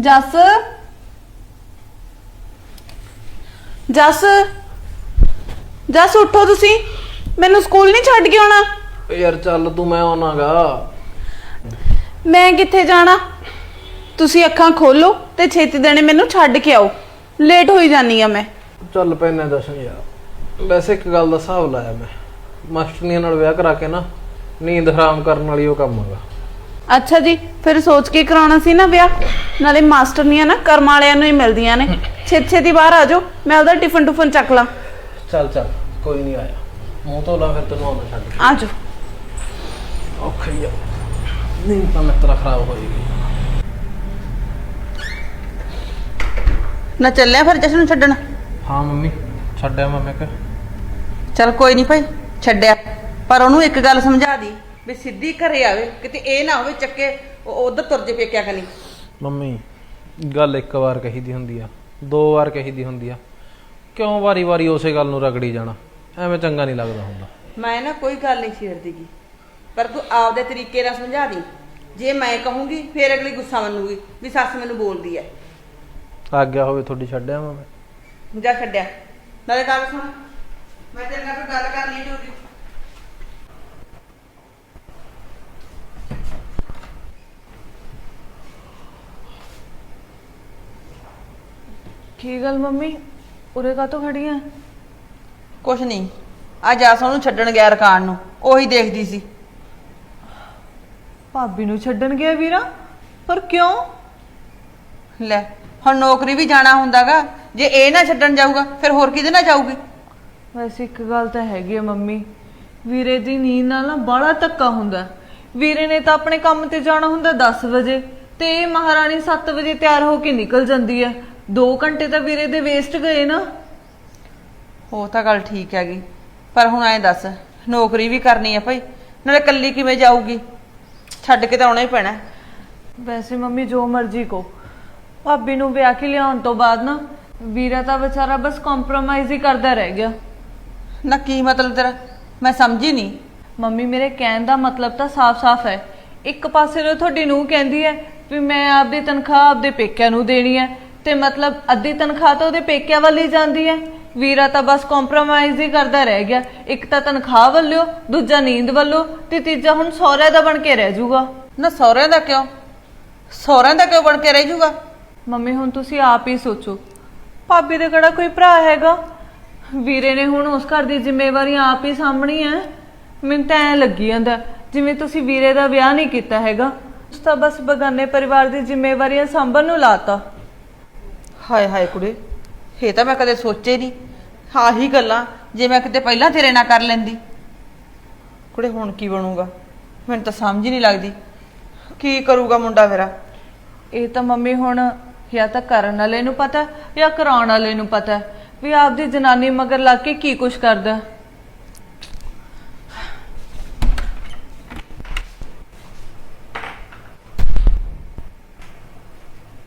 ਜੱਸ। ਜੱਸ। ਜੱਸ ਉੱਠੋ ਤੁਸੀਂ। ਮੈਨੂੰ ਸਕੂਲ ਨਹੀਂ ਛੱਡ ਕੇ ਆਉਣਾ। ਯਾਰ ਚੱਲ ਤੂੰ ਮੈਂ ਆਉਣਾਗਾ। ਮੈਂ ਕਿੱਥੇ ਜਾਣਾ? ਤੁਸੀਂ ਅੱਖਾਂ ਖੋਲੋ ਤੇ ਛੇਤੀ ਦੇਣੇ ਮੈਨੂੰ ਛੱਡ ਕੇ ਆਓ। ਲੇਟ ਹੋਈ ਜਾਨੀ ਆ ਮੈਂ। ਚੱਲ ਪੈਨੇ ਦਸ਼ਨ ਯਾਰ। ਵੈਸੇ ਇੱਕ ਗੱਲ ਦਾ ਹਿਸਾਬ ਲਾਇਆ ਮੈਂ। ਮਾਸਟਰਨੀਆਂ ਨਾਲ ਵਿਆਹ ਕਰਾ ਕੇ ਨਾ ਨੀਂਦ ਹਰਾਮ ਕਰਨ ਵਾਲੀ ਉਹ ਕੰਮ ਹੈਗਾ। ਅੱਛਾ ਜੀ ਫਿਰ ਸੋਚ ਕੇ ਕਰਾਉਣਾ ਸੀ ਨਾ ਵਿਆਹ? ਨਾਲੇ ਮਾਸਟਰਨੀਆਂ ਨਾ ਕਰਮ ਵਾਲਿਆਂ ਨੂੰ ਹੀ ਮਿਲਦੀਆਂ ਨੇ। ਛੇਤੀ ਛੇਤੀ ਬਾਹਰ ਆ ਜਾਓ ਮੈਂ ਉਹਦਾ ਟਿਫਨ ਟੁਫਨ ਚੱਕ ਲਾਂ। ਚੱਲ ਚੱਲ ਕੋਈ ਨਹੀਂ ਆਇਆ। ਮੂੰਹ ਤੋਂ ਲਾ ਫਿਰ ਤੈਨੂੰ ਆਉਣਾ ਛੱਡ। ਆ ਜਾਓ। ਔਖਾ ਹੀ ਆ। ਨੀਂਦ ਤਾਂ ਮੇਰਾ ਖਰਾਬ ਹੋਏਗੀ ਨਾ ਚੱਲਿਆ ਫਿਰ ਜਸ਼ਨ ਨੂੰ ਛੱਡਣ? ਹਾਂ ਮੰਮੀ ਛੱਡਿਆ ਮੈਂ ਮੈਂ ਕਿ ਚਲ ਕੋਈ ਨਹੀਂ ਭਾਈ ਛੱਡਿਆ। ਪਰ ਉਹਨੂੰ ਇੱਕ ਗੱਲ ਸਮਝਾ ਦੀ ਵੀ ਸਿੱਧੀ ਘਰੇ ਆਵੇ ਕਿਤੇ ਇਹ ਨਾ ਹੋਵੇ ਚੱਕੇ ਉਹ ਉਧਰ ਤੁਰ ਜੇ ਪੇਕਿਆ ਕਨੀ। ਮੰਮੀ ਗੱਲ ਇੱਕ ਵਾਰ ਕਹੀਦੀ ਹੁੰਦੀ ਆ ਦੋ ਵਾਰ ਕਹੀਦੀ ਹੁੰਦੀ ਆ। ਕਿਉਂ ਵਾਰੀ-ਵਾਰੀ ਉਸੇ ਗੱਲ ਨੂੰ ਰਗੜੀ ਜਾਣਾ? ਐਵੇਂ ਚੰਗਾ ਨਹੀਂ ਲੱਗਦਾ ਹੁੰਦਾ। ਮੈਂ ਨਾ ਕੋਈ ਗੱਲ ਨਹੀਂ ਛੇੜਦੀਗੀ। ਪਰ ਤੂੰ ਆਪਦੇ ਤਰੀਕੇ ਨਾਲ ਸਮਝਾ ਦੀ। ਜੇ ਮੈਂ ਕਹੂੰਗੀ ਫੇਰ ਅਗਲੀ ਗੁੱਸਾ ਮੰਨੂਗੀ ਵੀ ਸੱਸ ਮੈਨੂੰ ਬੋਲਦੀ ਐ। ਆਗਿਆ ਹੋਵੇ ਤੁਹਾਡੀ ਛੱਡਿਆ ਮੈਂ? ਜਾ ਛੱਡਿਆ। ਨਾਲੇ ਗੱਲ ਸੁਣ। ਮੈਂ ਤੇਰੇ ਨਾਲ ਕੋਈ ਗੱਲ ਕਰਨੀ ਜ਼ਰੂਰੀ ਕੀ ਗੱਲ ਮੰਮੀ? ਉਰੇ ਕਾ ਖੜੀਆਂ ਕੁਛ ਨਹੀਂ। ਆ ਜਾਸ ਉਹਨੂੰ ਛੱਡਣ ਗਿਆ ਰਕਾਨ ਨੂੰ। ਉਹੀ ਦੇਖਦੀ ਸੀ। ਭਾਬੀ ਨੂੰ ਛੱਡਣ ਗਿਆ ਵੀਰਾ? ਪਰ ਕਿਉਂ? ਲੈ ਹੁਣ ਨੌਕਰੀ ਵੀ ਜਾਣਾ ਹੁੰਦਾਗਾ। ਜੇ ਇਹ ਨਾ ਛੱਡਣ ਜਾਊਗਾ ਫਿਰ ਹੋਰ ਕਿਹਦੇ ਨਾਲ ਜਾਊਗੀ? ਵੈਸੇ ਇੱਕ ਗੱਲ ਤਾਂ ਹੈਗੀ ਆ ਮੰਮੀ। ਵੀਰੇ ਦੀ ਨੀਂਦ ਨਾਲ ਨਾ ਬੜਾ ਧੱਕਾ ਹੁੰਦਾ। ਵੀਰੇ ਨੇ ਤਾਂ ਆਪਣੇ ਕੰਮ ਤੇ ਜਾਣਾ ਹੁੰਦਾ 10 ਵਜੇ। ਤੇ ਇਹ ਮਹਾਰਾਣੀ 7 ਵਜੇ ਤਿਆਰ ਹੋ ਕੇ ਨਿਕਲ ਜਾਂਦੀ ਹੈ 2 ਘੰਟੇ ਤਾਂ ਵੀਰੇ ਦੇ ਵੇਸਟ ਗਏ ਨਾ। ਉਹ ਤਾਂ ਗੱਲ ਠੀਕ ਹੈਗੀ। ਪਰ ਹੁਣ ਐਂ ਦੱਸ ਨੌਕਰੀ ਵੀ ਕਰਨੀ ਹੈ ਭਾਈ ਨਾਲੇ ਕੱਲੀ ਕਿਵੇਂ ਜਾਊਗੀ? ਛੱਡ ਕੇ ਤਾਂ ਆਉਣਾ ਹੀ ਪੈਣਾ। ਵੈਸੇ ਮੰਮੀ ਜੋ ਮਰਜ਼ੀ ਕੋ ਭਾਬੀ ਨੂੰ ਵਿਆਹ ਕੇ ਲਿਆਉਣ ਤੋਂ ਬਾਅਦ ਨਾ ਵੀਰਾ ਤਾਂ ਵਿਚਾਰਾ ਬਸ ਕੰਪਰੋਮਾਈਜ਼ ਹੀ ਕਰਦਾ ਰਹਿ ਗਿਆ। ਨਾ ਕੀ ਮਤਲਬ ਤੇਰਾ? ਮੈਂ ਸਮਝੀ ਨਹੀਂ। ਮੰਮੀ ਮੇਰੇ ਕਹਿਣ ਦਾ ਮਤਲਬ ਤਾਂ ਸਾਫ਼-ਸਾਫ਼ ਹੈ। ਇੱਕ ਪਾਸੇ ਨੂੰ ਤੁਹਾਡੀ ਨੂੰ ਕਹਿੰਦੀ ਹੈ ਵੀ ਮੈਂ ਆਪਦੀ ਤਨਖਾਹ ਆਪਦੇ ਪੇਕਿਆਂ ਨੂੰ ਦੇਣੀ ਹੈ। ਤੇ ਮਤਲਬ ਅੱਧੀ ਤਨਖਾਹ ਤਾਂ ਉਹਦੇ ਪੇਕਿਆਂ ਵੱਲ ਹੀ ਜਾਂਦੀ ਹੈ। ਵੀਰਾ ਤਾਂ ਬਸ ਕੰਪਰੋਮਾਈਜ਼ ਹੀ ਕਰਦਾ ਰਹਿ ਗਿਆ। ਇੱਕ ਤਾਂ ਤਨਖਾਹ ਵੱਲੋਂ ਦੂਜਾ ਨੀਂਦ ਵੱਲੋਂ ਤੇ ਤੀਜਾ ਹੁਣ ਸਹੁਰੇ ਦਾ ਬਣ ਕੇ ਰਹਿ ਜਾਊਗਾ। ਨਾ ਸਹੁਰਿਆਂ ਦਾ ਕਿਉਂ? ਸਹੁਰਿਆਂ ਦਾ ਕਿਉਂ ਬਣ ਕੇ ਰਹਿ ਜਾਊਗਾ? ਮੰਮੀ ਹੁਣ ਤੁਸੀਂ ਆਪ ਹੀ ਸੋਚੋ। ਭਾਬੀ ਦੇ ਕਿਹੜਾ ਕੋਈ ਭਰਾ ਹੈਗਾ? ਵੀਰੇ ਨੇ ਹੁਣ ਉਸ ਘਰ ਦੀ ਜ਼ਿੰਮੇਵਾਰੀਆਂ ਆਪ ਹੀ ਸਾਂਭਣੀ ਹੈ। ਮੈਨੂੰ ਤਾਂ ਐ ਲੱਗੀ ਜਾਂਦਾ ਜਿਵੇਂ ਤੁਸੀਂ ਵੀਰੇ ਦਾ ਵਿਆਹ ਨਹੀਂ ਕੀਤਾ ਹੈਗਾ। ਤੁਸੀਂ ਤਾਂ ਬਸ ਬਗਾਨੇ ਪਰਿਵਾਰ ਦੀ ਜ਼ਿੰਮੇਵਾਰੀਆਂ ਸਾਂਭਣ ਨੂੰ ਲਾਤਾ। ਹਾਏ ਹਾਏ ਕੁੜੇ ਇਹ ਤਾਂ ਮੈਂ ਕਦੇ ਸੋਚੇ ਨਹੀਂ ਆਹੀ ਗੱਲਾਂ ਜੇ ਮੈਂ ਕਿਤੇ ਪਹਿਲਾਂ ਤੇਰੇ ਨਾਲ ਕਰ ਲੈਂਦੀ। ਕੁੜੇ ਹੁਣ ਕੀ ਬਣੂਗਾ? ਮੈਨੂੰ ਤਾਂ ਸਮਝ ਹੀ ਨਹੀਂ ਲੱਗਦੀ। ਕੀ ਕਰੂਗਾ ਮੁੰਡਾ ਮੇਰਾ? ਇਹ ਤਾਂ ਮੰਮੀ ਹੁਣ ਜਾਂ ਤਾਂ ਕਰਨ ਵਾਲੇ ਨੂੰ ਪਤਾ ਜਾਂ ਕਰਾਉਣ ਵਾਲੇ ਨੂੰ ਪਤਾ। ਵੀ ਆਪਦੀ ਜਨਾਨੀ ਮਗਰ ਲੱਗ ਕੇ ਕੀ ਕੁਛ ਕਰਦਾ।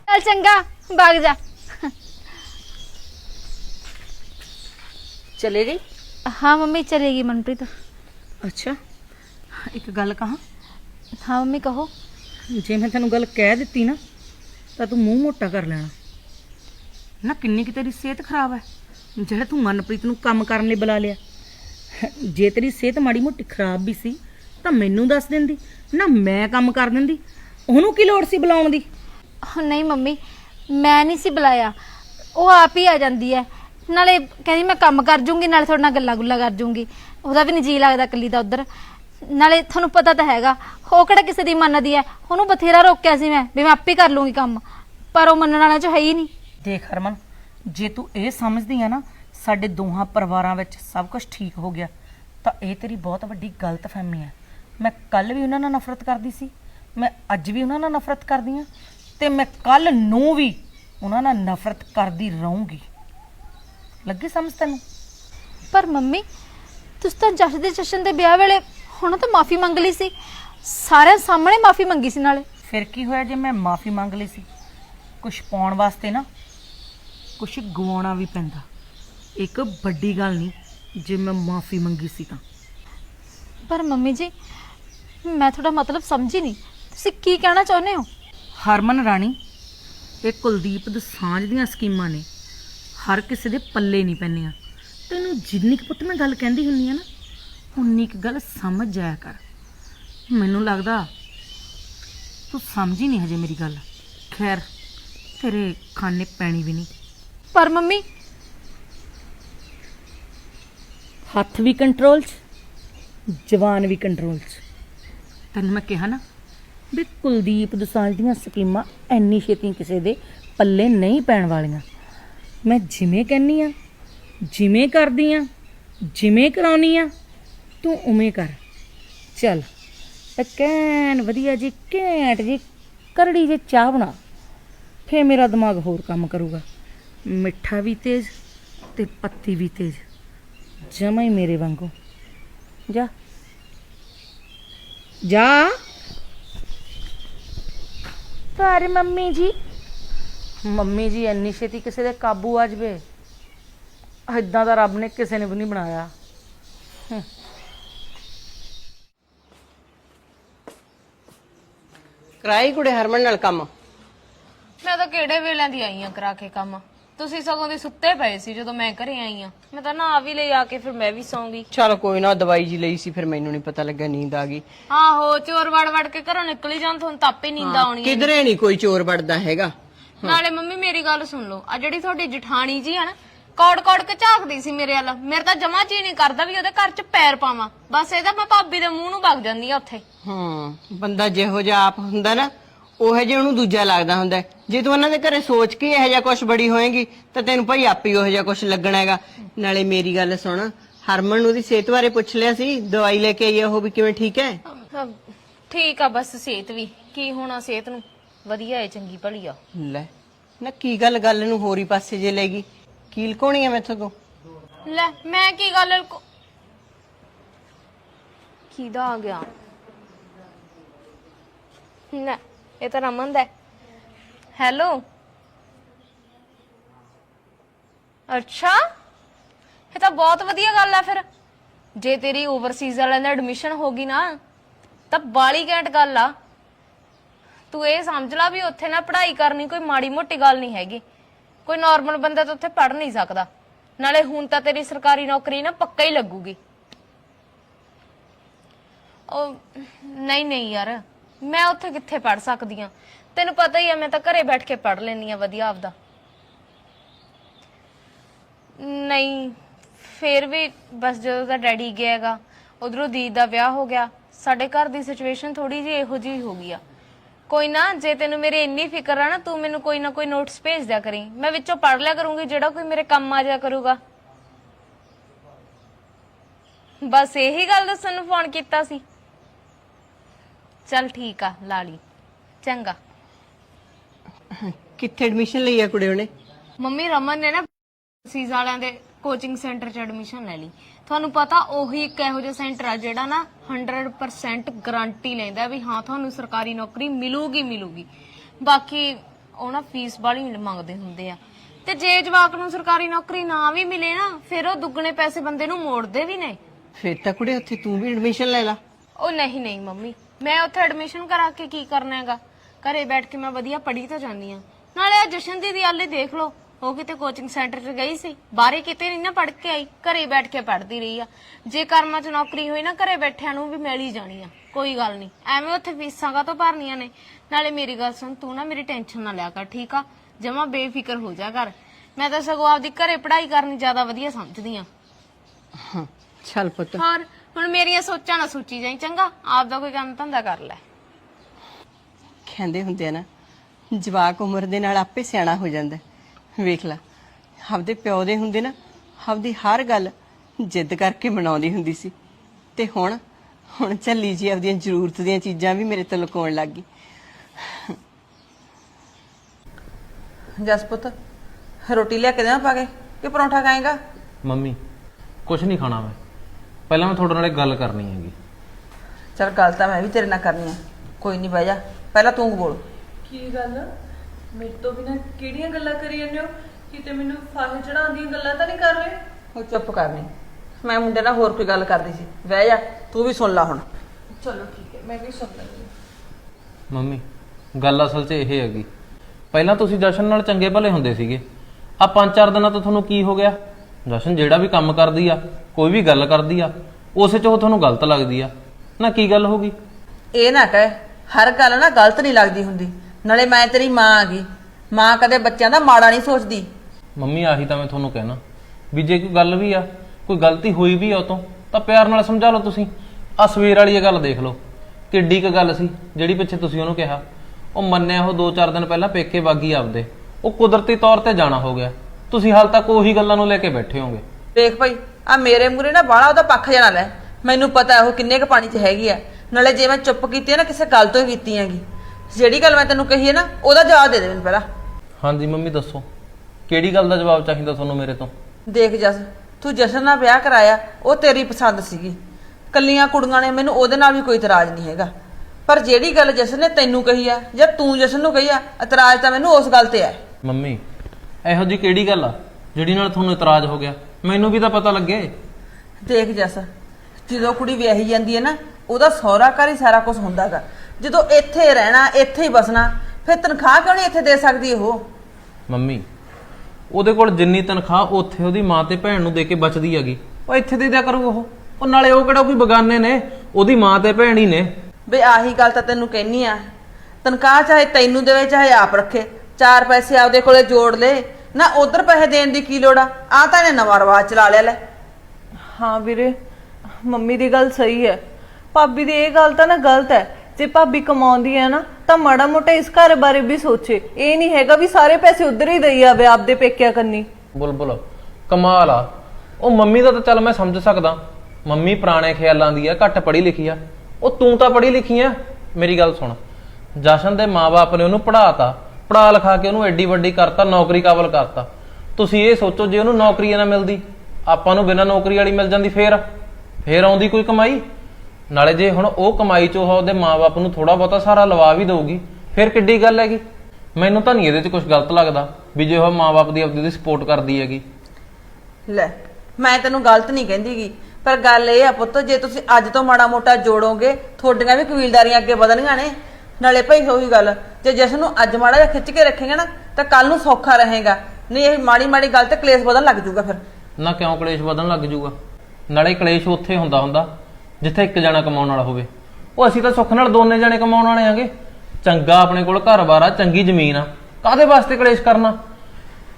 ਚੱਲ ਚੰਗਾ ਭੱਗ ਜਾ। ਚਲੇ ਗਈ? ਹਾਂ ਮੰਮੀ ਚਲੇਗੀ ਮਨਪ੍ਰੀਤ। ਅੱਛਾ। ਇੱਕ ਗੱਲ ਕਹਾਂ? ਹਾਂ ਮੰਮੀ ਕਹੋ। ਜੇ ਮੈਂ ਤੈਨੂੰ ਗੱਲ ਕਹਿ ਦਿੱਤੀ ਨਾ ਤਾਂ ਤੂੰ ਮੂੰਹ ਮੋਟਾ ਕਰ ਲੈਣਾ। ਨਾ ਕਿੰਨੀ ਕਿ ਤੇਰੀ ਸਿਹਤ ਖਰਾਬ ਹੈ? ਜਿਹੜਾ ਤੂੰ ਮਨਪ੍ਰੀਤ ਨੂੰ ਕੰਮ ਕਰਨ ਲਈ ਬੁਲਾ ਲਿਆ। ਜੇ ਤੇਰੀ ਸਿਹਤ ਮਾੜੀ ਮੋਟੀ ਖਰਾਬ ਵੀ ਸੀ ਤਾਂ ਮੈਨੂੰ ਦੱਸ ਦਿੰਦੀ। ਨਾ ਮੈਂ ਕੰਮ ਕਰ ਦਿੰਦੀ। ਉਹਨੂੰ ਕੀ ਲੋੜ ਸੀ ਬੁਲਾਉਣ ਦੀ? ਨਹੀਂ ਮੰਮੀ ਮੈਂ ਨਹੀਂ ਸੀ ਬੁਲਾਇਆ। ਉਹ ਆਪ ਹੀ ਆ ਜਾਂਦੀ ਹੈ। ਨਾਲੇ ਕਹਿੰਦੀ ਮੈਂ ਕੰਮ ਕਰ ਜੂੰਗੀ, ਨਾਲੇ ਤੁਹਾਡੇ ਨਾਲ ਗੱਲਾਂ ਗੁੱਲਾਂ ਕਰ ਜੂੰਗੀ। ਉਹਦਾ ਵੀ ਨਹੀਂ ਜੀ ਲੱਗਦਾ ਇਕੱਲੀ ਦਾ ਉਧਰ। ਨਾਲੇ ਤੁਹਾਨੂੰ ਪਤਾ ਤਾਂ ਹੈਗਾ, ਉਹ ਕਿਹੜਾ ਕਿਸੇ ਦੀ ਮੰਨਦੀ ਹੈ? ਉਹਨੂੰ ਬਥੇਰਾ ਰੋਕਿਆ ਸੀ ਮੈਂ, ਵੀ ਮੈਂ ਆਪੇ ਕਰ ਲੂੰਗੀ ਕੰਮ। ਪਰ ਉਹ ਮੰਨਣ ਵਾਲਾ ਚ ਹੈ ਹੀ ਨਹੀਂ ਦੇਖ ਹਰਮਨ, ਜੇ ਤੂੰ ਇਹ ਸਮਝਦੀ ਆ ਨਾ, ਸਾਡੇ ਦੋਹਾਂ ਪਰਿਵਾਰਾਂ ਵਿੱਚ ਸਭ ਕੁਝ ਠੀਕ ਹੋ ਗਿਆ, ਤਾਂ ਇਹ ਤੇਰੀ ਬਹੁਤ ਵੱਡੀ ਗਲਤਫਹਿਮੀ ਹੈ ਮੈਂ ਕੱਲ ਵੀ ਉਹਨਾਂ ਨਾਲ ਨਫ਼ਰਤ ਕਰਦੀ ਸੀ, ਮੈਂ ਅੱਜ ਵੀ ਉਹਨਾਂ ਨਾਲ ਨਫ਼ਰਤ ਕਰਦੀ ਆ, ਤੇ ਮੈਂ ਕੱਲ ਨੂੰ ਵੀ ਉਹਨਾਂ ਨਾਲ ਨਫ਼ਰਤ ਕਰਦੀ ਰਹੂੰਗੀ। ਲੱਗੀ ਸਮਝ ਤੈਨੂੰ? ਪਰ ਮੰਮੀ ਤੁਸੀਂ ਤਾਂ ਜੱਟ ਦੇ ਜਸ਼ਨ ਦੇ ਵਿਆਹ ਵੇਲੇ ਹੁਣ ਤਾਂ ਮਾਫੀ ਮੰਗ ਲਈ ਸੀ। ਸਾਰਿਆਂ ਸਾਹਮਣੇ ਮਾਫੀ ਮੰਗੀ ਸੀ ਨਾਲੇ। ਫਿਰ ਕੀ ਹੋਇਆ ਜੇ ਮੈਂ ਮਾਫੀ ਮੰਗ ਲਈ ਸੀ? ਕੁਝ ਪਾਉਣ ਵਾਸਤੇ ਨਾ ਕੁਝ ਗਵਾਉਣਾ ਵੀ ਪੈਂਦਾ। ਇੱਕ ਵੱਡੀ ਗੱਲ ਨਹੀਂ ਜੇ ਮੈਂ ਮਾਫੀ ਮੰਗੀ ਸੀ ਤਾਂ। ਪਰ ਮੰਮੀ ਜੀ ਮੈਂ ਤੁਹਾਡਾ ਮਤਲਬ ਸਮਝੀ ਨਹੀਂ। ਤੁਸੀਂ ਕੀ ਕਹਿਣਾ ਚਾਹੁੰਦੇ ਹੋ? ਹਰਮਨ ਰਾਣੀ ਇਹ ਕੁਲਦੀਪ ਦਸਾਂਝ ਦੀਆਂ ਸਕੀਮਾਂ ਨੇ। ਹਰ ਕਿਸੇ ਦੇ ਪੱਲੇ ਨਹੀਂ ਪੈਂਦੀਆਂ। ਤੈਨੂੰ ਜਿੰਨੀ ਕੁ ਪੁੱਤ ਮੈਂ ਗੱਲ ਕਹਿੰਦੀ ਹੁੰਨੀ ਆ ਨਾ ਉਨੀ ਕੁ ਗੱਲ ਸਮਝ ਜਾਇਆ ਕਰ। ਮੈਨੂੰ ਲੱਗਦਾ ਤੂੰ ਸਮਝੀ ਨਹੀਂ ਹਜੇ ਮੇਰੀ ਗੱਲ। ਖੈਰ ਤੇਰੇ ਖਾਨੇ ਪੈਣੀ ਵੀ ਨਹੀਂ। ਪਰ ਮੰਮੀ ਹੱਥ ਵੀ ਕੰਟਰੋਲ 'ਚ ਜਵਾਨ ਵੀ ਕੰਟਰੋਲ 'ਚ। ਤੈਨੂੰ ਮੈਂ ਕਿਹਾ ਨਾ ਵੀ ਕੁਲਦੀਪ ਦਸਾਂਝ ਦੀਆਂ ਸਕੀਮਾਂ ਐਨੀ ਛੇਤੀ ਕਿਸੇ ਦੇ ਪੱਲੇ ਨਹੀਂ ਪੈਣ ਵਾਲੀਆਂ। ਮੈਂ ਜਿਵੇਂ ਕਹਿੰਨੀ ਆ, ਜਿਵੇਂ ਕਰਦੀ ਆ, ਜਿਵੇਂ ਕਰਾਉਣੀ ਆ, ਤੂੰ ਉਵੇਂ ਕਰ। ਚੱਲ, ਤੇ ਕੈਨ ਵਧੀਆ ਜੀ, ਘੈਂਟ ਜੀ, ਕਰੜੀ ਜੇ ਚਾਹ ਬਣਾ। ਫੇਰ ਮੇਰਾ ਦਿਮਾਗ ਹੋਰ ਕੰਮ ਕਰੂਗਾ। ਮਿੱਠਾ ਵੀ ਤੇਜ਼ ਤੇ ਪੱਤੀ ਵੀ ਤੇਜ਼। ਜਮਾ ਹੀ ਮੇਰੇ ਵਾਂਗੂ। ਜਾ। ਜਾ। ਪਰ ਮੰਮੀ ਜੀ ਮੰਮੀ ਜੀ ਇੰਨੀ ਛੇਤੀ ਕਿਸੇ ਦੇ ਕਾਬੂ ਆ ਜਵੇ। ਇਦਾਂ ਦਾ ਰੱਬ ਨੇ ਕਿਸੇ ਨੇ ਵੀ ਨਹੀਂ ਬਣਾਇਆ। ਕਰਾਈ ਕੁੜੇ ਹਰਮਨ ਨਾਲ ਕੰਮ? ਮੈਂ ਤਾਂ ਕਿਹੜੇ ਵੇਲਿਆਂ ਦੀ ਆਈ ਆ ਕਰਾ ਕੇ ਕੰਮ? ਤੁਸੀਂ ਸਗੋਂ ਦੇ ਸੁੱਤੇ ਪਏ ਸੀ ਜਦੋਂ ਮੈਂ ਘਰੇ ਆਈ ਆ। ਮੈਂ ਤਾਂ ਨਾ ਵੀ ਲਈ ਆ ਕੇ ਫਿਰ ਮੈਂ ਵੀ ਸੌਂਗੀ ਚਲ ਕੋਈ ਨਾ ਦਵਾਈ ਜੀ ਲਈ ਸੀ ਫਿਰ ਮੈਨੂੰ ਨਹੀਂ ਪਤਾ ਲੱਗਾ ਨੀਂਦ ਆ ਗਈ। ਆਹੋ ਚੋਰ ਵੜ ਵੜ ਕੇ ਘਰੋਂ ਨਿਕਲੀ ਜਾਣ ਤੁਹਾਨੂੰ ਤਾਂ ਆਪੇ ਨੀਂਦ ਆਉਣੀ ਆ ਕਿਧਰੇ ਨਹੀਂ ਕੋਈ ਚੋਰ ਵੜਦਾ ਹੈਗਾ। ਨਾਲੇ ਮੰਮੀ ਮੇਰੀ ਗੱਲ ਸੁਣ ਲਓ ਆ ਜਿਹੜੀ ਤੁਹਾਡੀ ਜਠਾਣੀ ਜੀ ਆ ਨਾ ਕੌੜ ਕੌੜ ਕੇ ਝਾਕਦੀ ਸੀ ਮੇਰੇ ਵੱਲ। ਮੇਰੇ ਤਾਂ ਜਮਾ ਜੀ ਨਹੀਂ ਕਰਦਾ ਵੀ ਉਹਦੇ ਘਰ 'ਚ ਪੈਰ ਪਾਵਾਂ। ਬਸ ਇਹਦਾ ਮੈਂ ਭਾਬੀ ਦੇ ਮੂੰਹ ਨੂੰ ਵਗ ਜਾਂਦੀ ਆ ਉੱਥੇ। ਹਾਂ ਬੰਦਾ ਜਿਹੋ ਜਿਹਾ ਆਪ ਹੁੰਦਾ ਨਾ ਉਹੋ ਜਿਹਾ ਉਹਨੂੰ ਦੂਜਾ ਲੱਗਦਾ ਹੁੰਦਾ। ਹੈ। ਜੇ ਤੂੰ ਉਹਨਾਂ ਦੇ ਘਰੇ ਸੋਚ ਕੇ ਇਹੋ ਜਿਹਾ ਕੁਝ ਬੜੀ ਹੋਏਗੀ ਤਾਂ ਤੈਨੂੰ ਭਾਈ ਆਪੇ ਹੀ ਉਹੋ ਜਿਹਾ ਕੁਝ ਲੱਗਣਾ ਹੈਗਾ। ਨਾਲੇ ਮੇਰੀ ਗੱਲ ਸੁਣ ਹਰਮਨ ਨੂੰ ਉਹਦੀ ਸਿਹਤ ਬਾਰੇ ਪੁੱਛ ਲਿਆ ਸੀ ਦਵਾਈ ਲੈ ਕੇ ਆਈ ਆ ਉਹ ਵੀ ਕਿਵੇਂ ਠੀਕ ਹੈ ਠੀਕ ਆ ਬਸ ਸਿਹਤ ਵੀ ਕੀ ਹੋਣਾ ਸਿਹਤ ਨੂੰ? ਵਧੀਆ ਏ ਚੰਗੀ ਭਲੀ ਆ। ਲੈ ਨਾ ਕੀ ਗੱਲ ਗੱਲ ਨੂੰ ਹੋਰੀ ਪਾਸੇ ਜੇ ਲੈ ਗਈ। ਕੀ ਲਕੋਣੀ ਆ ਮੈਥੋਂ ਤੂੰ? ਲੈ ਮੈਂ ਕੀ ਗੱਲ ਲੁਕੋ- ਕਿਹਦਾ ਆ ਗਿਆ? ਨਾ ਇਹ ਤਾਂ ਰਮਨ ਦਾ ਹੈਲੋ? ਅੱਛਾ? ਇਹ ਤਾਂ ਬਹੁਤ ਵਧੀਆ ਗੱਲ ਆ ਫਿਰ। ਜੇ ਤੇਰੀ ਓਵਰਸੀਜ਼ ਵਾਲਿਆਂ ਦਾ ਐਡਮਿਸ਼ਨ ਹੋ ਗਈ ਨਾ ਤਾਂ ਬਾਲੀ ਘੈਂਟ ਗੱਲ ਆ। ਤੂੰ ਇਹ ਸਮਝ ਲੈ ਵੀ ਉੱਥੇ ਨਾ ਪੜ੍ਹਾਈ ਕਰਨੀ ਕੋਈ ਮਾੜੀ ਮੋਟੀ ਗੱਲ ਨਹੀਂ ਹੈਗੀ। ਕੋਈ ਨਾਰਮਲ ਬੰਦਾ ਤਾਂ ਉੱਥੇ ਪੜ੍ਹ ਨਹੀਂ ਸਕਦਾ। ਨਾਲੇ ਹੁਣ ਤਾਂ ਤੇਰੀ ਸਰਕਾਰੀ ਨੌਕਰੀ ਨਾ ਪੱਕਾ ਹੀ ਲੱਗੂਗੀ। ਉਹ, ਨਹੀਂ ਨਹੀਂ ਯਾਰ, ਮੈਂ ਉੱਥੇ ਕਿੱਥੇ ਪੜ੍ਹ ਸਕਦੀ ਆ ਤੈਨੂੰ ਪਤਾ ਹੀ ਆ, ਮੈਂ ਤਾਂ ਘਰੇ ਬੈਠ ਕੇ ਪੜ੍ਹ ਲੈਣੀ ਆ ਵਧੀਆ ਆਪਦਾ। ਨਹੀਂ, ਫੇਰ ਵੀ ਬਸ ਜਦੋਂ ਦਾ ਡੈਡੀ ਗਿਆਗਾ ਉਧਰੋਂ ਦੀਦ ਦਾ ਵਿਆਹ ਹੋ ਗਿਆ, ਸਾਡੇ ਘਰ ਦੀ ਸਿਚੁਏਸ਼ਨ ਥੋੜੀ ਜਿਹੀ ਇਹੋ ਜਿਹੀ ਹੋ ਗਈ ਆ। ਕੋਈ ਨਾ ਜੇ ਤੈਨੂੰ ਮੇਰੀ ਇੰਨੀ ਫਿਕਰ ਆ ਨਾ ਤੂੰ ਮੈਨੂੰ ਕੋਈ ਨਾ ਕੋਈ ਨੋਟਸ ਭੇਜ ਦਿਆ ਕਰੀ। ਮੈਂ ਵਿੱਚੋਂ ਪੜ੍ਹ ਲਿਆ ਕਰੂੰਗੀ ਜਿਹੜਾ ਕੋਈ ਮੇਰੇ ਕੰਮ ਆ ਜਾ ਕਰੂਗਾ। ਬਸ ਇਹੀ ਗੱਲ ਦੱਸਣ ਨੂੰ ਫੋਨ ਕੀਤਾ ਸੀ। ਚੱਲ ਠੀਕ ਆ ਲਾ ਲਈ। ਚੰਗਾ। ਕਿੱਥੇ ਐਡਮਿਸ਼ਨ ਲਈ ਆ ਕੁੜੇ ਉਹਨੇ? ਮੰਮੀ ਰਮਨ ਨੇ ਨਾ ਸੀਜ਼ ਵਾਲਿਆਂ ਦੇ ਕੋਚਿੰਗ ਸੈਂਟਰ 'ਚ ਐਡਮਿਸ਼ਨ ਲੈ ਲਈ। ਤੁਹਾਨੂੰ ਪਤਾ ਉਹੀ ਇੱਕ ਇਹੋ ਜਿਹਾ ਸੈਂਟਰ ਆ ਜਿਹੜਾ ਨਾ 100% ਗਾਰੰਟੀ ਲੈਂਦਾ ਵੀ ਹਾਂ ਤੁਹਾਨੂੰ ਸਰਕਾਰੀ ਨੌਕਰੀ ਮਿਲੂਗੀ ਮਿਲੂਗੀ। ਬਾਕੀ ਉਹ ਨਾ ਫੀਸ ਬਾਲੀ ਮੰਗਦੇ ਹੁੰਦੇ ਆ। ਤੇ ਜੇ ਜਵਾਕ ਨੂੰ ਸਰਕਾਰੀ ਨੌਕਰੀ ਨਾ ਵੀ ਮਿਲੇ ਨਾ ਫਿਰ ਉਹ ਦੁੱਗਣੇ ਪੈਸੇ ਬੰਦੇ ਨੂੰ ਮੋੜਦੇ ਵੀ ਨੇ। ਫਿਰ ਤਾਂ ਕੁੜੇ ਉੱਥੇ ਤੂੰ ਵੀ ਐਡਮਿਸ਼ਨ ਲੈ ਲਾ। ਉਹ ਨਹੀਂ ਨਹੀਂ ਮੰਮੀ ਮੈਂ ਉੱਥੇ ਐਡਮਿਸ਼ਨ ਕਰਾ ਕੇ ਕੀ ਕਰਨਾ ਹੈਗਾ? ਘਰੇ ਬੈਠ ਕੇ ਮੈਂ ਵਧੀਆ ਪੜ੍ਹੀ ਤਾਂ ਜਾਂਦੀ ਆ ਨਾਲੇ ਆ ਜਸ਼ਨ ਦੀ ਆਲੇ ਦੇਖ ਲਓ ਉਹ ਕਿਤੇ ਕੋਚਿੰਗ ਸੈਂਟਰ 'ਚ ਗਈ ਸੀ। ਬਾਹਰੇ ਕਿਤੇ ਨਹੀਂ ਨਾ ਪੜ੍ਹ ਕੇ ਆਈ। ਘਰੇ ਬੈਠ ਕੇ ਪੜ੍ਹਦੀ ਰਹੀ ਆ। ਜੇ ਕਰਮਾਂ 'ਚ ਨੌਕਰੀ ਹੋਈ ਨਾ ਘਰੇ ਬੈਠਿਆਂ ਨੂੰ ਵੀ ਮਿਲ ਹੀ ਜਾਣੀ ਆ। ਕੋਈ ਗੱਲ ਨਹੀਂ ਐਵੇਂ ਉੱਥੇ ਫੀਸਾਂ ਕਾ ਤੋਂ ਭਰਨੀਆਂ ਨੇ? ਨਾਲੇ ਮੇਰੀ ਗੱਲ ਸੁਣ ਤੂੰ ਨਾ ਮੇਰੀ ਟੈਨਸ਼ਨ ਨਾ ਲਿਆ ਕਰ ਠੀਕ ਆ? ਜਮਾ ਬੇਫਿਕਰ ਹੋ ਜਾ ਕਰ। ਮੈਂ ਤਾਂ ਸਗੋਂ ਆਪਦੀ ਘਰੇ ਪੜ੍ਹਾਈ ਕਰਨੀ ਜ਼ਿਆਦਾ ਵਧੀਆ ਸਮਝਦੀ ਆ। ਹਾਂ ਚੱਲ ਪੁੱਤ। ਹੋਰ ਹੁਣ ਮੇਰੀਆਂ ਸੋਚਾਂ ਨਾ ਸੋਚੀ ਜਾਈ ਚੰਗਾ? ਆਪਦਾ ਕੋਈ ਕੰਮ ਧੰਦਾ ਕਰ ਲੈ। ਕਹਿੰਦੇ ਹੁੰਦੇ ਆ ਨਾ ਜਵਾਕ ਉਮਰ ਦੇ ਨਾਲ ਆਪੇ ਸਿਆਣਾ ਹੋ ਜਾਂਦਾ। ਹੈ। ਵੇਖ ਲੈ ਆਪਦੇ ਪਿਓ ਦੇ ਹੁੰਦੇ ਨਾ ਆਪਦੀ ਹਰ ਗੱਲ ਜਿੱਦ ਕਰਕੇ ਮਨਾਉਂਦੀ ਹੁੰਦੀ ਸੀ। ਤੇ ਹੁਣ ਹੁਣ ਚੱਲੀ ਜੀ ਆਪਦੀਆਂ ਜ਼ਰੂਰਤ ਦੀਆਂ ਚੀਜ਼ਾਂ ਵੀ ਮੇਰੇ ਤੋਂ ਲੁਕਾਉਣ ਲੱਗ ਗਈ। ਜਸਪੁੱਤ ਰੋਟੀ ਲਿਆ ਕੇ ਦੇਵਾਂ ਪਾ ਕੇ ਕਿ ਪਰੌਂਠਾ ਖਾਏਗਾ? ਮੰਮੀ ਕੁਝ ਨਹੀਂ ਖਾਣਾ ਮੈਂ। ਪਹਿਲਾਂ ਮੈਂ ਤੁਹਾਡੇ ਨਾਲ ਇੱਕ ਗੱਲ ਕਰਨੀ ਹੈਗੀ। ਚਲ ਗੱਲ ਤਾਂ ਮੈਂ ਵੀ ਤੇਰੇ ਨਾਲ ਕਰਨੀ ਆ। ਕੋਈ ਨਹੀਂ ਬਹਿ ਜਾ ਪਹਿਲਾਂ ਤੂੰ ਬੋਲ। ਕੀ ਗੱਲ? ਮੇਰੇ ਤੋਂ ਬਿਨਾ ਕਿਹੜੀਆਂ ਗੱਲਾਂ ਕਰੀ ਜਾਂਦੇ ਹੋ? ਕਿਤੇ ਮੈਨੂੰ ਫਾਹੇ ਚੜਾਉਣ ਦੀਆਂ ਗੱਲਾਂ ਤਾਂ ਨਹੀਂ ਕਰ ਰਹੇ? ਉਹ ਚੁੱਪ ਕਰਨੀ ਮੈਂ ਮੁੰਡੇ ਨਾਲ ਹੋਰ ਕੋਈ ਗੱਲ ਕਰਦੀ ਸੀ। ਬਹਿ ਜਾ ਤੂੰ ਵੀ ਸੁਣ ਲੈ ਹੁਣ। ਚਲੋ ਠੀਕ ਹੈ ਮੈਂ ਵੀ ਸੁਣ ਲੈਂਦੀ ਮੰਮੀ ਗੱਲ ਅਸਲ 'ਚ ਇਹ ਹੈਗੀ। ਪਹਿਲਾਂ ਤੁਸੀਂ ਜਸ਼ਨ ਨਾਲ ਚੰਗੇ ਭਲੇ ਹੁੰਦੇ ਸੀਗੇ। ਆ ਪੰਜ ਚਾਰ ਦਿਨਾਂ ਤੋਂ ਤੁਹਾਨੂੰ ਕੀ ਹੋ ਗਿਆ? ਜਸ਼ਨ ਜਿਹੜਾ ਵੀ ਕੰਮ ਕਰਦੀ ਆ ਕੋਈ ਵੀ ਗੱਲ ਕਰਦੀ ਆ ਉਸੇ 'ਚ ਉਹ ਤੁਹਾਨੂੰ ਗਲਤ ਲੱਗਦੀ ਆ। ਨਾ ਕੀ ਗੱਲ ਹੋ ਗਈ? ਇਹ ਨਾ ਕਹੇ ਹਰ ਗੱਲ ਨਾ ਗਲਤ ਨਹੀਂ ਲੱਗਦੀ ਹੁੰਦੀ। ਨਾਲੇ ਮੈਂ ਤੇਰੀ ਮਾਂ ਆ ਗਈ। ਮਾਂ ਕਦੇ ਬੱਚਿਆਂ ਦਾ ਮਾੜਾ ਨਹੀਂ ਸੋਚਦੀ। ਮੰਮੀ ਆਹੀ ਤਾਂ ਮੈਂ ਤੁਹਾਨੂੰ ਕਹਿਣਾ। ਵੀ ਜੇ ਕੋਈ ਗੱਲ ਵੀ ਆ ਕੋਈ ਗਲਤੀ ਹੋਈ ਵੀ ਆ ਉਹ ਤੋਂ ਪਿਆਰ ਨਾਲ ਸਮਝਾ ਲਓ ਤੁਸੀਂ। ਆ ਸਵੇਰ ਵਾਲੀ ਇਹ ਗੱਲ ਦੇਖ ਲਓ। ਕਿੱਡੀ ਕੁ ਗੱਲ ਸੀ ਜਿਹੜੀ ਪਿੱਛੇ ਤੁਸੀਂ ਉਹਨੂੰ ਕਿਹਾ। ਉਹ ਮੰਨਿਆ ਉਹ 2-4 ਦਿਨ ਪਹਿਲਾਂ ਪੇਕੇ ਬਾਗੀ ਆਪਦੇ। ਉਹ ਕੁਦਰਤੀ ਤੌਰ ਤੇ ਜਾਣਾ ਹੋ ਗਿਆ। ਤੁਸੀਂ ਹਾਲ ਤੱਕ ਉਹੀ ਗੱਲਾਂ ਨੂੰ ਲੈ ਕੇ ਬੈਠੇ ਹੋਗੇ ਦੇਖ ਭਾਈ ਆ ਮੇਰੇ ਮੂਰੇ ਨਾ ਬਾਲਾ ਉਹਦਾ ਪੱਖ ਜਣਾ ਲੈ। ਮੈਨੂੰ ਪਤਾ ਉਹ ਕਿੰਨੇ ਕ ਪਾਣੀ 'ਚ ਹੈਗੀ ਆ। ਨਾਲੇ ਜੇ ਮੈਂ ਚੁੱਪ ਕੀਤੀ ਆ ਨਾ ਕਿਸੇ ਗੱਲ ਤੋਂ ਹੀ ਕੀਤੀ ਹੈਗੀ। ਜਿਹੜੀ ਗੱਲ ਮੈਂ ਤੈਨੂੰ ਕਹੀ ਹੈ ਨਾ ਉਹਦਾ ਜਵਾਬ ਦੇ ਦੇ ਮੈਨੂੰ ਪਹਿਲਾਂ। ਹਾਂਜੀ ਮੰਮੀ ਦੱਸੋ। ਕਿਹੜੀ ਗੱਲ ਦਾ ਜਵਾਬ ਚਾਹੀਦਾ ਤੁਹਾਨੂੰ ਮੇਰੇ ਤੋਂ? ਦੇਖ ਜਸ ਤੂੰ ਜਸ਼ਨ ਨਾਲ ਵਿਆਹ ਕਰਾਇਆ ਉਹ ਤੇਰੀ ਪਸੰਦ ਸੀਗੀ। ਕੱਲੀਆਂ ਕੁੜੀਆਂ ਨੇ ਮੈਨੂੰ ਉਹਦੇ ਨਾਲ ਵੀ ਕੋਈ ਇਤਰਾਜ਼ ਨਹੀਂ ਹੈਗਾ। ਪਰ ਜਿਹੜੀ ਗੱਲ ਜਸ਼ਨ ਨੇ ਤੈਨੂੰ ਕਹੀ ਆ ਜਾਂ ਤੂੰ ਜਸ਼ਨ ਨੂੰ ਕਹੀ ਆ ਇਤਰਾਜ਼ ਤਾਂ ਮੈਨੂੰ ਉਸ ਗੱਲ ਤੇ ਆ ਮੰਮੀ ਇਹੋ ਜੀ ਕਿਹੜੀ ਗੱਲ ਆ ਜਿਹੜੀ ਨਾਲ ਤੁਹਾਨੂੰ ਇਤਰਾਜ਼ ਹੋ ਗਿਆ? ਮੈਨੂੰ ਵੀ ਤਾਂ ਪਤਾ ਲੱਗੇ। ਦੇਖ ਜਸ ਜਦੋਂ ਕੁੜੀ ਵਿਆਹੀ ਜਾਂਦੀ ਹੈ ਨਾ ਉਹਦਾ ਸਹੁਰਾ ਘਰ ਹੀ ਸਾਰਾ ਕੁਝ ਹੁੰਦਾਗਾ। ਜਦੋਂ ਇੱਥੇ ਰਹਿਣਾ ਇੱਥੇ ਹੀ ਬਸਣਾ ਫਿਰ ਤਨਖਾਹ ਕਿਉਂ ਨਹੀਂ ਇੱਥੇ ਦੇ ਸਕਦੀ ਉਹ? ਮੰਮੀ ਉਹਦੇ ਕੋਲ ਜਿੰਨੀ ਤਨਖਾਹ ਉੱਥੇ ਉਹਦੀ ਮਾਂ ਤੇ ਭੈਣ ਨੂੰ ਦੇ ਕੇ ਬਚਦੀ ਹੈਗੀ। ਉਹ ਇੱਥੇ ਦੇ ਦਿਆ ਕਰੂ ਉਹ। ਉਹ ਨਾਲੇ ਉਹ ਕਿਹੜਾ ਕੋਈ ਬਗਾਨੇ ਨੇ? ਉਹਦੀ ਮਾਂ ਤੇ ਭੈਣ ਹੀ ਨੇ। ਬਈ ਆਹੀ ਗੱਲ ਤਾਂ ਤੈਨੂੰ ਕਹਿਨੀ ਆ। ਤਨਖਾਹ ਚਾਹੇ ਤੈਨੂੰ ਦੇਵੇ ਚਾਹੇ ਆਪ ਰੱਖੇ। ਚਾਰ ਪੈਸੇ ਆਪਦੇ ਕੋਲੇ ਜੋੜ ਲੈ। ਨਾ ਉਧਰ ਪੈਸੇ ਦੇਣ ਦੀ ਕੀ ਲੋੜ ਆ? ਆ ਤਾਂ ਇਹਨੇ ਨਵਾਂ ਰਿਵਾਜ ਚਲਾ ਲਿਆ ਲੈ। ਹਾਂ ਵੀਰੇ ਮੰਮੀ ਦੀ ਗੱਲ ਸਹੀ ਹੈ। ਭਾਬੀ ਦੀ ਇਹ ਗੱਲ ਤਾਂ ਨਾ ਗਲਤ ਹੈ। ਜੇ ਭਾਬੀ ਕਮਾਉਂਦੀ ਹੈ ਨਾ, ਤਾਂ ਮਾੜਾ ਮੋਟਾ ਇਸ ਘਰ ਬਾਰੇ ਵੀ ਸੋਚੇ। ਇਹ ਨਹੀਂ ਹੈਗਾ ਵੀ ਸਾਰੇ ਪੈਸੇ ਉਧਰ ਹੀ ਦੇਈ ਆਵੇ ਆਪਦੇ ਪੇਕਿਆ ਕੰਨੀ। ਬੁਲਬੁਲ ਕਮਾਲ ਆ। ਉਹ ਮੰਮੀ ਦਾ ਤਾਂ ਚੱਲ ਮੈਂ ਸਮਝ ਸਕਦਾ। ਮੰਮੀ ਪੁਰਾਣੇ ਖਿਆਲਾਂ ਦੀ ਆ, ਘੱਟ ਪੜ੍ਹੀ ਲਿਖੀ ਆ। ਉਹ ਤੂੰ ਤਾਂ ਪੜ੍ਹੀ ਲਿਖੀ ਆ। ਮੇਰੀ ਗੱਲ ਸੁਣ। ਜਸ਼ਨ ਦੇ ਮਾਪੇ ਨੇ ਉਹਨੂੰ ਪੜ੍ਹਾਤਾ। ਪੜ੍ਹਾ ਲਿਖਾ ਕੇ ਉਹਨੂੰ ਐਡੀ ਵੱਡੀ ਕਰਤਾ, ਨੌਕਰੀ ਕਾਬਲ ਕਰਤਾ। ਤੁਸੀਂ ਇਹ ਸੋਚੋ ਜੇ ਉਹਨੂੰ ਨੌਕਰੀ ਨਾ ਮਿਲਦੀ, ਆਪਾਂ ਨੂੰ ਬਿਨਾਂ ਨੌਕਰੀ ਵਾਲੀ ਮਿਲ ਜਾਂਦੀ ਫੇਰ। ਫੇਰ ਆਉਂਦੀ ਕੋਈ ਕਮਾਈ? ਨਾਲੇ ਜੇ ਹੁਣ ਉਹ ਕਮਾਈ ਚੋਂ ਉਹਦੇ ਮਾਪੇ ਨੂੰ ਥੋੜਾ ਬਹੁਤਾ ਸਾਰਾ ਲਵਾ ਵੀ ਦਊਗੀ ਫਿਰ ਕਿੱਡੀ ਗੱਲ ਹੈਗੀ? ਮੈਨੂੰ ਤਾਂ ਨਹੀਂ ਇਹਦੇ 'ਚ ਕੁਝ ਗਲਤ ਲੱਗਦਾ ਵੀ ਜੇ ਉਹ ਮਾਪੇ ਦੀ ਆਪਦੀ ਦੀ ਸਪੋਰਟ ਕਰਦੀ ਹੈਗੀ। ਲੈ ਮੈਂ ਤੈਨੂੰ ਗਲਤ ਨਹੀਂ ਕਹਿੰਦੀਗੀ ਪਰ ਗੱਲ ਇਹ ਆ ਪੁੱਤ ਜੇ ਤੁਸੀਂ ਅੱਜ ਤੋਂ ਮਾੜਾ ਮੋਟਾ ਜੋੜੋਗੇ ਤੁਹਾਡੀਆਂ ਵੀ ਕਬੀਲਦਾਰੀਆਂ ਅੱਗੇ ਵਧਣੀਆਂ ਨੇ। ਨਾਲੇ ਭਾਈ ਉਹੀ ਗੱਲ ਜੇ ਜਸ਼ਨ ਨੂੰ ਅੱਜ ਮਾੜਾ ਜਿਹਾ ਖਿੱਚ ਕੇ ਰੱਖੇਗਾ ਨਾ ਤਾਂ ਕੱਲ ਨੂੰ ਸੌਖਾ ਰਹੇਗਾ। ਨਹੀਂ ਇਹ ਮਾੜੀ ਮਾੜੀ ਗੱਲ ਤੇ ਕਲੇਸ਼ ਵਧਣ ਲੱਗ ਜਾਊਗਾ ਫਿਰ। ਨਾ ਕਿਉਂ ਕਲੇਸ਼ ਵਧਣ ਲੱਗ ਜਾਊਗਾ ਨਾਲੇ ਕਲੇਸ਼ ਉੱਥੇ ਹੁੰਦਾ ਹੁੰਦਾ। ਜਿੱਥੇ ਇੱਕ ਜਣਾ ਕਮਾਉਣ ਵਾਲਾ ਹੋਵੇ। ਉਹ ਅਸੀਂ ਤਾਂ ਸੁੱਖ ਨਾਲ ਦੋਨੇ ਜਣੇ ਕਮਾਉਣ ਵਾਲੇ ਆਂਗੇ। ਚੰਗਾ ਆਪਣੇ ਕੋਲ ਘਰ-ਬਾਰ ਆ, ਚੰਗੀ ਜ਼ਮੀਨ ਆ। ਕਾਦੇ ਵਾਸਤੇ ਕਲੇਸ਼ ਕਰਨਾ?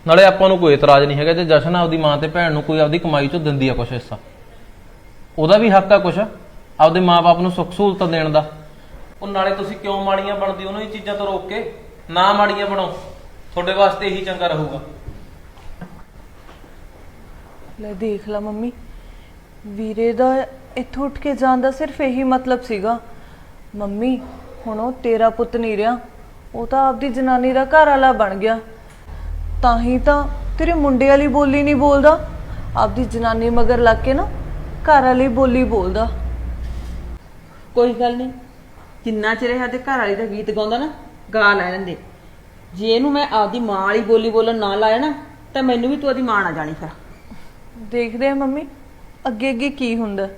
ਨਾਲੇ ਆਪਾਂ ਨੂੰ ਕੋਈ ਇਤਰਾਜ਼ ਨਹੀਂ ਹੈਗਾ ਜੇ ਜਸ਼ਨ ਆਪਦੀ ਮਾਂ ਤੇ ਭੈਣ ਨੂੰ ਕੋਈ ਆਪਦੀ ਕਮਾਈ ਚੋਂ ਦਿੰਦੀ ਆ ਕੁਛ ਹਿੱਸਾ। ਉਹਦਾ ਵੀ ਹੱਕ ਆ ਕੁਛ, ਆਪਦੇ ਮਾਪੇ ਨੂੰ ਸੁੱਖ ਸਹੂਲਤਾਂ ਦੇਣ ਦਾ। ਉਹ ਨਾਲੇ ਤੁਸੀਂ ਕਿਉਂ ਮਾੜੀਆਂ ਬਣਦੀ, ਉਹਨਾਂ ਹੀ ਚੀਜ਼ਾਂ ਤੋਂ ਰੋਕ ਕੇ ਨਾ ਮਾੜੀਆਂ ਬਣਾਓ। ਤੁਹਾਡੇ ਵਾਸਤੇ ਇਹੀ ਚੰਗਾ ਰਹੂਗਾ। ਲੈ ਦੇਖ ਲਾ ਮੰਮੀ, ਵੀਰੇ ਦਾ ਇੱਥੋਂ ਉੱਠ ਕੇ ਜਾਣ ਦਾ ਸਿਰਫ ਇਹੀ ਮਤਲਬ ਸੀਗਾ ਮੰਮੀ ਹੁਣ ਉਹ ਤੇਰਾ ਪੁੱਤ ਨਹੀਂ ਰਿਹਾ ਉਹ ਤਾਂ ਆਪਦੀ ਜਨਾਨੀ ਦਾ ਘਰ ਵਾਲਾ ਬਣ ਗਿਆ। ਤਾਂ ਹੀ ਤਾਂ ਤੇਰੇ ਮੁੰਡੇ ਵਾਲੀ ਬੋਲੀ ਨਹੀਂ ਬੋਲਦਾ। ਆਪਦੀ ਜਨਾਨੀ ਮਗਰ ਲੱਗ ਕੇ ਨਾ ਘਰ ਵਾਲੀ ਬੋਲੀ ਬੋਲਦਾ। ਕੋਈ ਗੱਲ ਨਹੀਂ ਜਿੰਨਾ ਚਿਰ ਇਹ ਸਾਡੇ ਘਰ ਵਾਲੀ ਦਾ ਗੀਤ ਗਾਉਂਦਾ ਨਾ ਗਾ ਲੈ ਲੈਂਦੇ। ਜੇ ਇਹਨੂੰ ਮੈਂ ਆਪਦੀ ਮਾਂ ਵਾਲੀ ਬੋਲੀ ਬੋਲਣ ਨਾ ਲਾਇਆ ਨਾ ਤਾਂ ਮੈਨੂੰ ਵੀ ਤੂੰ ਉਹਦੀ ਮਾਂ ਨਾ ਜਾਣੀ ਫਿਰ। ਦੇਖਦੇ ਆ ਮੰਮੀ ਅੱਗੇ ਅੱਗੇ ਕੀ ਹੁੰਦਾ।